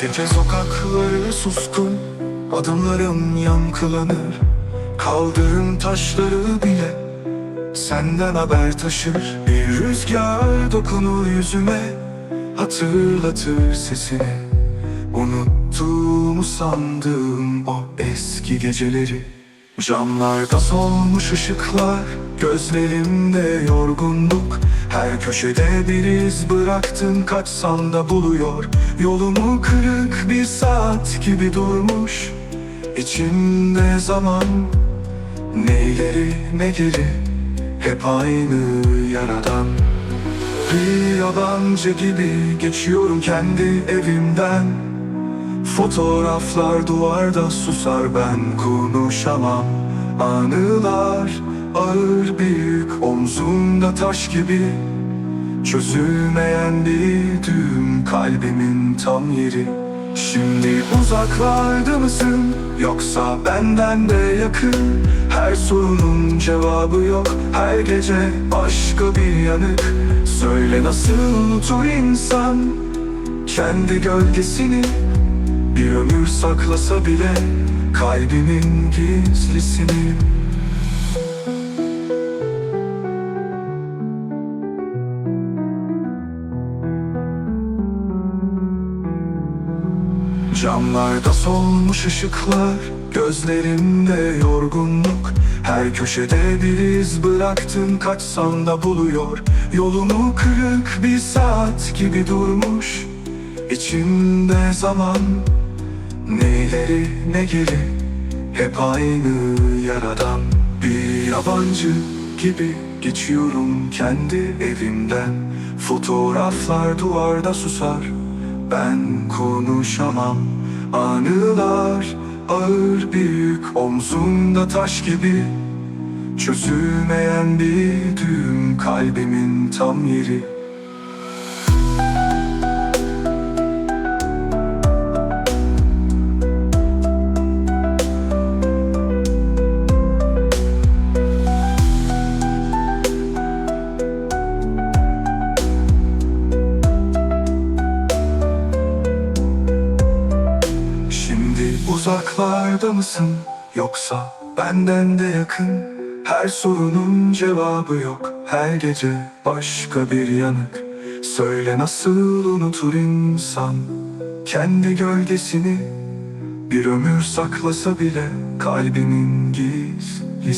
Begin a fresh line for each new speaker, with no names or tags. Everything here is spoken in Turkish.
Gece sokakları suskun Adımlarım yankılanır. Kaldırım taşları bile Senden haber taşır. Bir rüzgar dokunur yüzüme Hatırlatır sesini. Unuttuğumu sandığım o eski geceleri. Camlarda solmuş ışıklar Gözlerimde yorgunluk Her köşede bir iz bıraktın Kaçsan da buluyor? Yolumu kırık bir saat gibi durmuş. İçimde zaman Ne ileri ne geri? Hep aynı yaradan. Bir yabancı gibi geçiyorum kendi evimden. Fotoğraflar duvarda susar ben konuşamam. Anılar ağır büyük omzumda taş gibi Çözülmeyen bir düğüm kalbimin tam yeri. Şimdi uzaklarda mısın yoksa benden de yakın? Her sorunun cevabı yok her gece başka bir yanık. Söyle nasıl unutur insan kendi gölgesini? Bir ömür saklasa bile kalbimin gizlisini Camlarda solmuş ışıklar Gözlerimde yorgunluk. Her köşede bir iz bıraktın Kaçsam da buluyor. Yolumu kırık bir saat gibi durmuş. İçimde zaman Ne ileri ne geri? Hep aynı yaradan Bir yabancı gibi Geçiyorum kendi evimden. Fotoğraflar duvarda susar ben konuşamam. Anılar ağır büyük Omzumda taş gibi. Çözülmeyen bir düğüm Kalbimin tam yeri uzaklarda mısın? Yoksa benden de yakın? Her sorunun cevabı yok. Her gece başka bir yanık. Söyle nasıl unutur insan? Kendi gölgesini Bir ömür saklasa bile kalbinin gizli